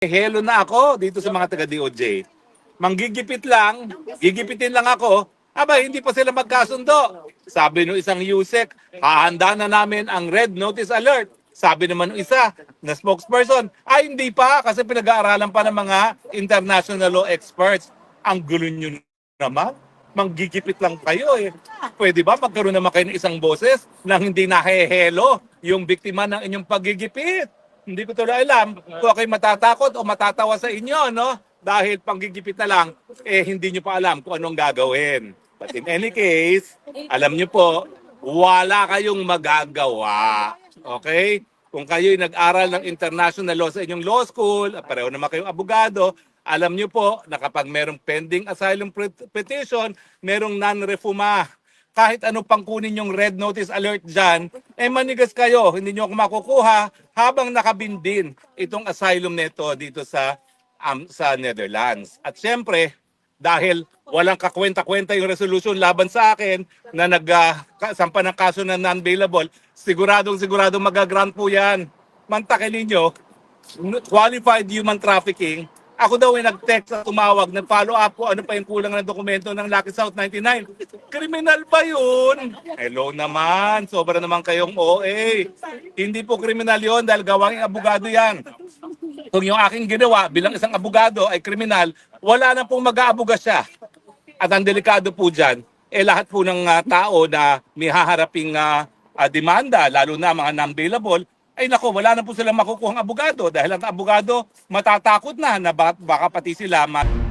Hello na ako dito sa mga taga DOJ. Manggigipit lang, gigipitin lang ako, aba hindi pa sila magkasundo. Sabi ng isang USEC, hahanda na namin ang red notice alert. Sabi naman ng isa na spokesperson, ay hindi pa kasi pinag-aaralan pa ng mga international law experts. Ang gulo nyo naman. Manggigipit lang kayo eh. Pwede ba magkaroon naman kayo ng isang boses nang hindi nahehelo yung biktima ng inyong paggigipit? Hindi ko tuloy alam kung ako'y matatakot o matatawa sa inyo, no? Dahil panggigipit na lang, eh hindi nyo pa alam kung anong gagawin. But in any case, alam nyo po, wala kayong magagawa. Okay? Kung kayo'y nag-aral ng international law sa inyong law school, at pareho naman kayong abogado, alam nyo po na kapag merong pending asylum pet- petition, merong non-refuma kahit ano pang kunin yung red notice alert dyan, eh manigas kayo, hindi nyo makukuha habang nakabindin itong asylum neto dito sa um, sa Netherlands. At syempre, dahil walang kakwenta-kwenta yung resolution laban sa akin na nagsampa ng kaso na non-bailable, siguradong siguradong magagrant po yan. Mantakin ninyo, qualified human trafficking, ako daw ay nag-text at tumawag, nag-follow up ko ano pa yung kulang ng dokumento ng Lucky South 99. Kriminal ba yun? Hello naman, sobra naman kayong OA. Hindi po kriminal yon dahil gawang abogado yan. Kung yung aking ginawa bilang isang abogado ay kriminal, wala na pong mag-aabuga siya. At ang delikado po dyan, eh lahat po ng ah, tao na may haharaping ah, ah, demanda, lalo na mga non-bailable, ay nako, wala na po silang makukuhang abogado dahil ang abogado matatakot na na baka, pati sila ma-